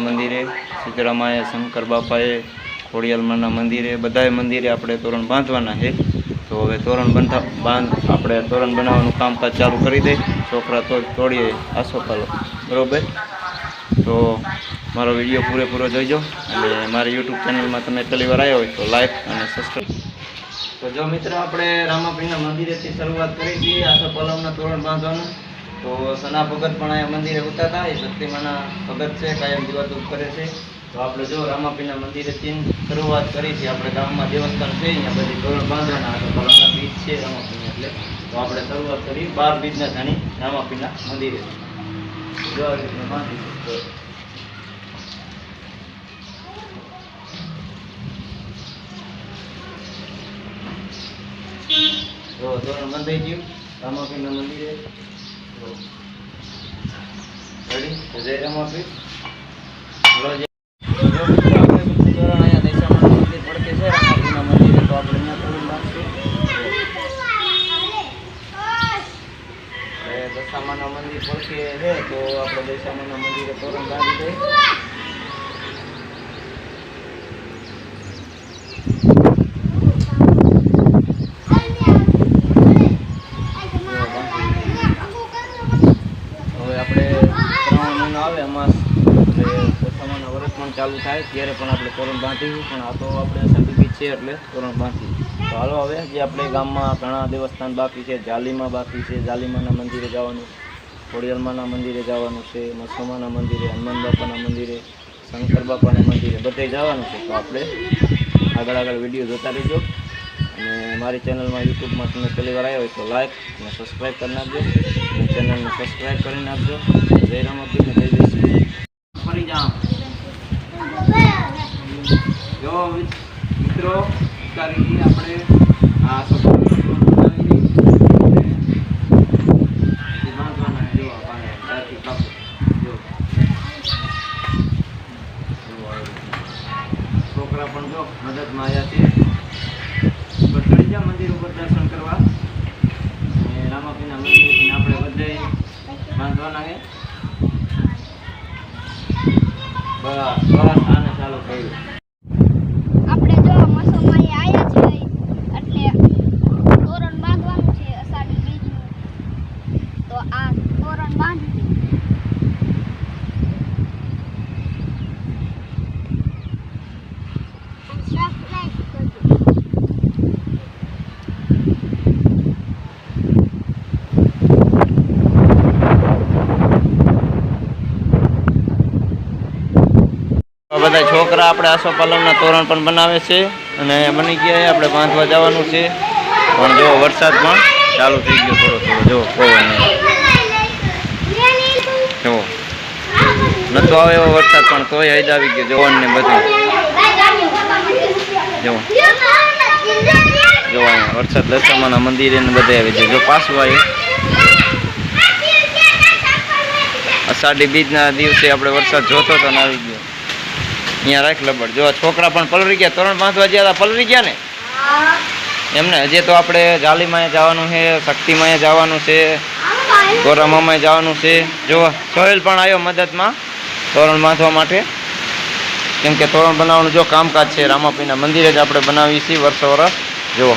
માતા મંદિરે સીતળામાએ શંકર બાપાએ ખોડિયાલમાના મંદિરે બધાએ મંદિરે આપણે તોરણ બાંધવાના છે. તો હવે તોરણ બંધા, બાંધ, આપણે તોરણ બનાવવાનું કામકાજ ચાલુ કરી દઈ છોકરા તો તોડીએ આસો પાલો. બરોબર? તો મારો વીડિયો પૂરેપૂરો જોઈજો. અને મારી યુટ્યુબ ચેનલમાં તમે પહેલી વાર આવ્યા હોય તો લાઈક અને સબસ્ક્રાઈબ તો જો મિત્ર, આપણે રામાપીના મંદિરેથી શરૂઆત કરી છીએ આસો પલવના તોરણ બાંધવાનું. તો સના ભગત પણ અહીંયા મંદિરે ઉતારતા એ શક્તિમાના ભગત છે, કાયમ દીવાતું કરે છે. તો આપણે જો રામાપીના મંદિરે ચીન શરૂઆત કરી છે આપણે ગામમાં દેવસ્થાન છે, અહીંયા બધી ધોરણ બાંધવાના તો પલવના બીજ છે રામાપીના એટલે. તો આપણે શરૂઆત કરી બાર બીજના જાણી રામાપીના મંદિરે. જો આવી છે. જો બંધાઈ ગયું. રામાપીના મંદિરે રેડી તો જય રામાપી હલો જય જો મિત્રો આપણે બધું તોરણ અહીંયા દશામાનું મંદિર પડકે છે રામાપીના મંદિરે તો આપણે અહીંયા તોરણ બાંધશું હવે દશામાના મંદિર પડકે છે તો આપણે દશામાના મંદિરે તોરણ બાંધી દઈએ હવે આપણે શ્રાવણ મહિનો આવે અમાસ એટલે દશામાના વર્ષ પણ ચાલુ થાય ત્યારે પણ આપણે તોરણ બાંધીશું પણ આ તો આપણે સર્ટિફિકેટ છે એટલે તોરણ બાંધી તો હાલો હવે, જે આપણે ગામમાં ઘણા દેવસ્થાન બાકી છે, જાલીમાં બાકી છે, જાલીમાના મંદિરે જવાનું, ખોડિયાલમાના મંદિરે જવાનું છે, મસોમાના મંદિરે, હનુમાન બાપાના મંદિરે, શંકર બાપાના મંદિરે, બધે જવાનું છે. તો આપણે આગળ આગળ વીડિયો જોતા રહેજો. અને મારી ચેનલમાં યુટ્યુબમાં તમે પહેલી વાર આવ્યા હોય તો લાઇક અને સબસ્ક્રાઈબ કરી નાખજો. ચેનલને સબસ્ક્રાઈબ કરી નાખજો. જય રામ જય શ્રી ફરી જામ જો મિત- મિત્રો તારીખથી આપણે આ સફર બનાવી એ બાંધવાના જો આ પાણે ત્યારથી કાપો જો જો આવી રીતના. છોકરા પણ જો મદદમાં આવ્યા છે. ઉપર મંદિર ઉપર દર્શન કરવા. અને રામાપીના મંદિરથી આપણે બધાય બાંધવાના છે. બસ બસ, આને ચાલુ કર્યું આપણે જો મસોમાએ આયા છે એટલે તોરણ બાંધવાનું છે અષાઢી બીજનું તો આ તોરણ બાંધી આ છોકરા આપણે આસોપાલવના તોરણ પણ બનાવે છે અને બની ગયા. આપણે બાંધવા જવાનું છે. પણ જો વરસાદ પણ ચાલુ થઈ ગયો થોડો થોડો, જો પવન. જો. નતો આવે એવો વરસાદ, પણ તોય હૈદ આવી ગયો, જોવાનું ને બધું. જો. જો અહીંયા વરસાદ દર્શામાના મંદિરે ને બધે આવી જાય જો પાછું આવ્યું અષાઢી બીજના દિવસે આપણે વરસાદ જોતો તો આવી ગયો. અહીંયા રાખ લબડ. જો છોકરા પણ પલરી ગયા તોરણ પાંચ વાગ્યા હતા પલરી ગયા ને? એમને હજી તો આપણે જાલીમાં જવાનું છે શક્તિમાં જવાનું છે ગોરામામાં જવાનું છે. જો સોહેલ પણ આવ્યો મદદમાં તોરણ બાંધવા માટે. કેમ કે તોરણ બનાવવાનું જો કામકાજ છે રામાપીના મંદિરે જ આપણે બનાવીએ છીએ વર્ષો વર્ષ. જુઓ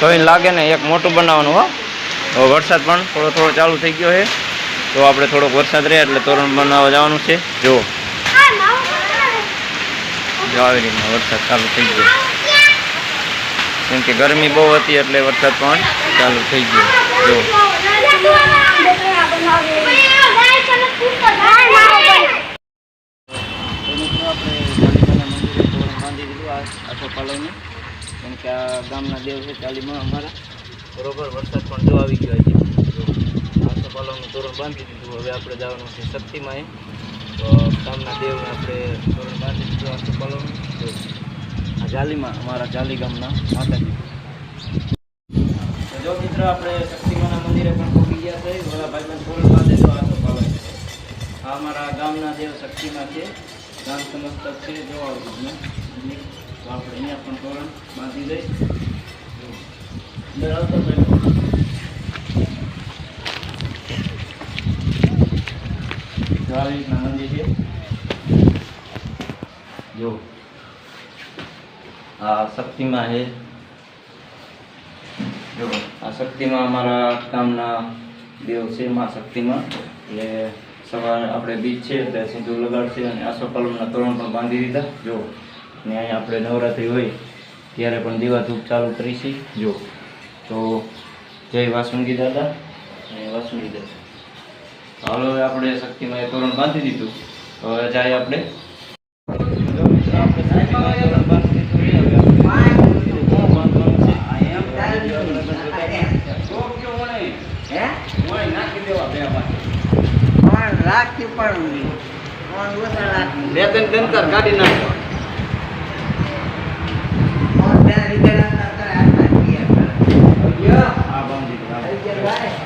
સોહેલ લાગે ને એક મોટું બનાવવાનું હો. તો વરસાદ પણ થોડો થોડો ચાલુ થઈ ગયો છે. તો આપણે થોડોક વરસાદ રહે એટલે તોરણ બનાવવા જવાનું છે. જુઓ જો વરસાદ ચાલુ થઈ ગયો. કેમ કે ગરમી બહુ હતી એટલે વરસાદ પણ ચાલુ થઈ ગયો. જો. કેમ કે આ ગામના દેવ છે ચાલીમાં અમારા. બરોબર, વરસાદ પણ જો આવી ગયો છે તોરણ બાંધી દીધું. હવે આપણે જવાનું છે શક્તિમાં તો ગામના દેવને આપણે આ જાલીમાં, અમારા જાલી ગામના માતાજી. જો મિત્રો, આપણે શક્તિમાના મંદિરે પણ પહોંચી ગયા છે. ભાઈબંધ તોરણ બાંધે તો આખો છે. આ અમારા ગામના દેવ શક્તિમાં છે. ગામ સમસ્તક છે, જોવા બધું તો આપણે અહીંયા પણ તોરણ બાંધી દઈ. અંદર આવતો ભાઈ જો આવી રીતના મંદિર છે જો આ શક્તિમાં છે. આ શક્તિમાં અમારા ગામના દેવ છે, મા શક્તિમાં. એટલે સવારે આપણે બીજ છે એટલે સિંધુ લગાડશે અને આસોપાલમના તોરણ પણ બાંધી દીધા. જો અને અહીંયા આપણે નવરાત્રિ હોય, ત્યારે પણ દીવા ધૂપ ચાલુ કરીશી. જો, તો જય વાસુંગી દાદા. અને વાસુંગી દાદા. હાલો આપણે શક્તિમાં એ તોરણ બાંધી દીધું. હવે જાય આપણે જો મિત્રો, આપણે શક્તિમાં એ તોરણ બાંધી દીધું છે. હવે આપણે કોણ બાંધવાનું છે? બે ત્રણ દંતર કાઢી નાખો.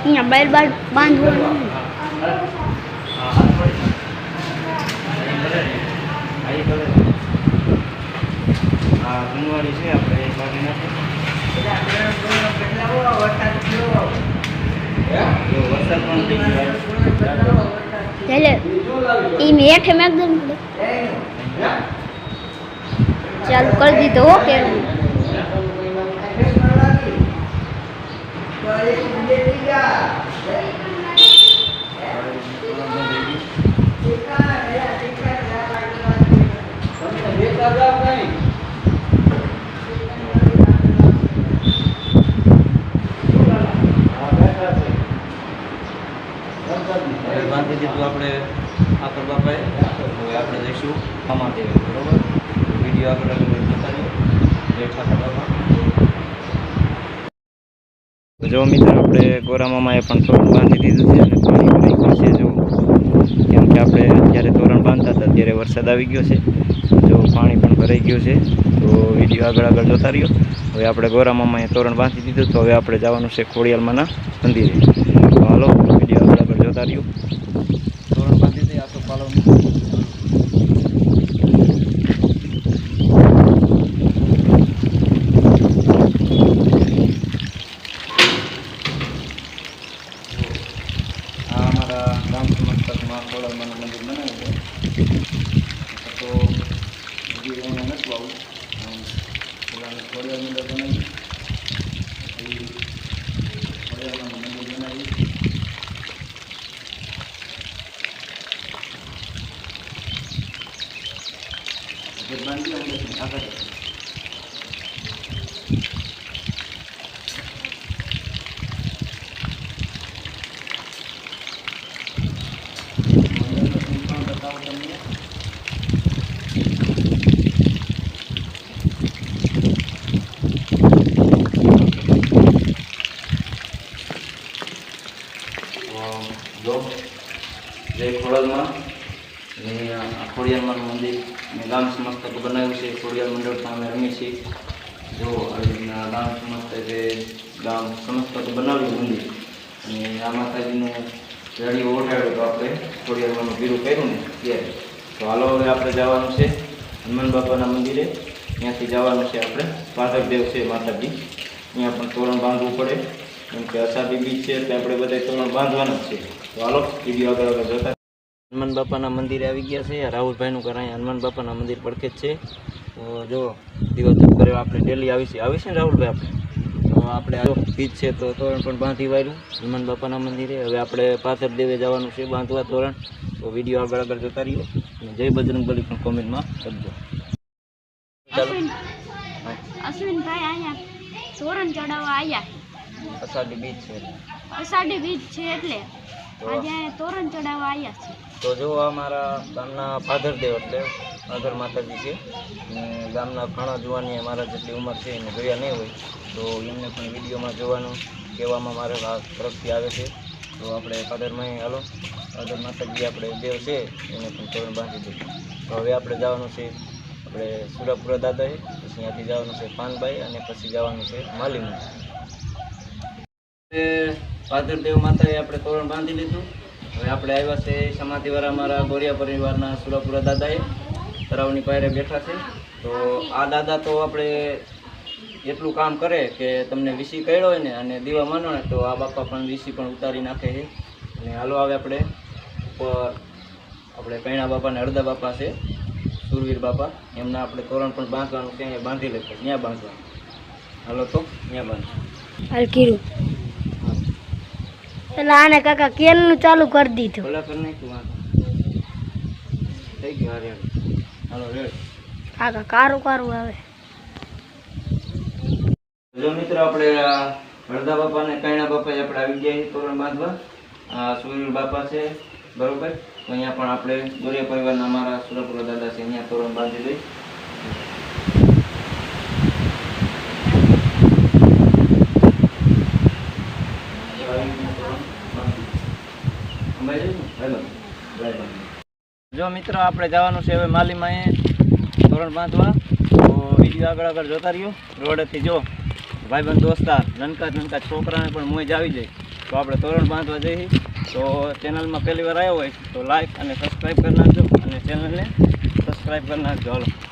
અહીંયા બેલ બાર બાંધવાનું. આ ગુંગવાડી છે આપણે એ કાઢી નાખીએ. જો વરસાદ પણ. એટલે ઈ મેં હેઠે મેં એકદમ ચાલુ કરી દીધો હો કે હવે બાંધી દીધું આપણે આકર બાપાએ હવે આપણે જઈશું મામા દેવે બરોબર વીડિયો આગળ આગળ જોતા રહ્યો જય ઠાકર બાપા તો મિત્રો, આપણે એ પણ તોરણ બાંધી દીધું છે અને પાણી ભરાઈ ગયું છે જો. કેમ કે આપણે જ્યારે તોરણ બાંધતા હતા ત્યારે વરસાદ આવી ગયો છે. જો પાણી પણ ભરાઈ ગયું છે. તો વીડિયો આગળ આગળ જોતા રહ્યો. હવે આપણે ગોરામામાં એ તોરણ બાંધી દીધું તો હવે આપણે જવાનું છે ખોડિયાલમાંના મંદિરે. તો હાલો, વીડિયો આગળ આગળ જોતા રહ્યો. તોરણ બાંધી દઈએ આ તો પાલો આ અમારા ગામ સમસ્તકમાં ખોડિયાલમાંનું મંદિર બનાવ્યું છે તો હજી અહીંયા નથી આવું આમ પેલાનું ખોડિયાર મંદિર બનાવ્યું પછી ખોડિયારમાંનું મંદિર બનાવ્યું જે બાંધી અંદર આગળ બતાવો તમને અમ જો જય ખોડલમાં ને આ ખોડિયારમાંનું મંદિર ને ગામ બનાવ્યું છે, ખોડિયાર મંડળમાં અમે રમીએ જો રીતના ગામ સમસ્તકે ગામ બનાવ્યું મંદિર. અને આ માતાજીનું રેડીઓ ઓઢાડ્યો તો આપણે ખોડિયારમાંનું પીરું કર્યું ને ત્યારે. તો હાલો હવે આપણે જવાનું છે હનુમાન બાપાના મંદિરે. ત્યાંથી જવાનું છે આપણે. પાર્થકદેવ છે માતાજી. ત્યાં પણ તોરણ બાંધવું પડે. કેમ કે અસાબી બીચ છે એટલે આપણે બધા તોરણ બાંધવાના જ છે. તો હાલો, વીડિયો આગળ આગળ જતા હનુમાન બાપાના મંદિરે આવી ગયા છે. રાહુલભાઈનું ઘર અહીંયા હનુમાન બાપાના મંદિર પડખે જ છે. તો જો દિવસ કરે આપણે ડેલી આવીશું. આવીશું ને રાહુલભાઈ આપણે? આપણે બીજ છે તો તોરણ પણ બાંધી વાળ્યું હનુમાન બાપાના મંદિરે. હવે આપણે પાથર દેવે જવાનું છે બાંધવા તોરણ. તો વીડિયો આગળ આગળ જતા રહીએ. અને જય બજરંગબલી પણ કોમેન્ટમાં કરજો. અશ્વિનભાઈ અહીંયા તોરણ ચડાવવા આવ્યા અષાઢી બીજ છે. અષાઢી બીજ છે એટલે. તો આજે તોરણ ચડાવવા આવ્યા છે. તો જો અમારા ગામના ફાધરદેવ એટલે ફાધર માતાજી છે. ગામના ઘણા જુવાની મારા જેટલી ઉંમર છે, એને જોયા નહીં હોય. તો એમને પણ વિડીયોમાં જોવાનું, કહેવામાં મારે તરફથી આવે છે. તો આપણે પાદરમાં હાલો. ફાધર માતાજી આપણે દેવ છે, એને પણ તોરણ બાંધી દઈએ. તો હવે આપણે જવાનું છે, આપણે સુરાપુરા દાદાએ પછી ત્યાંથી જવાનું છે પાનભાઈ અને પછી જવાનું છે માલિમ પાદરદેવ માતાએ આપણે તોરણ બાંધી લીધું. હવે આપણે આવ્યા છે, સમાધિવાળા મારા ગોરિયા પરિવારના સુરાપુરા દાદાએ. તળાવની પાયરે બેઠા છે. તો આ દાદા તો આપણે એટલું કામ કરે કે તમને વીસી કર્યો હોય ને અને દીવા માનો ને તો આ બાપા પણ વીસી પણ ઉતારી નાખે છે. અને હાલો આવે આપણે ઉપર આપણે કૈણા બાપા ને અડદા બાપા છે સુરવીર બાપા. એમના આપણે તોરણ પણ બાંધવાનું ક્યાંય બાંધી લેશે ત્યાં બાંધવાનું. હાલો તો ત્યાં બાંધ હાલ કીધું એટલે આને કાકા કેનનું ચાલુ કરી દીધું. ભલા કરી નાખ્યું વાંધો થઈ ગયું હારે હાલો રેડ કાકા કારું કારું આવે. જો મિત્રો આપણે આ બાપા ને કૈણા બાપા આપણે આવી ગયા તોરણ બાંધવા. આ સુરવીર બાપા છે બરોબર? તો અહીંયા પણ આપણે દોરિયા પરિવારના અમારા સુરપુરા દાદા છે અહીંયા તોરણ બાંધી દઈ જો મિત્રો, આપણે જવાનું છે હવે માલીમાં તોરણ બાંધવા. તો વીડિયો આગળ આગળ જોતા રહ્યો. રોડેથી જો ભાઈબંધ, દોસ્તાર, નનકા નનકા છોકરાને પણ મોજ આવી જાય. તો આપણે તોરણ બાંધવા જઈએ. તો ચેનલમાં પહેલી વાર આવ્યો હોય તો લાઈક અને સબસ્ક્રાઈબ કરી નાખજો અને ચેનલને સબસ્ક્રાઈબ કરી નાખજો. હાલો.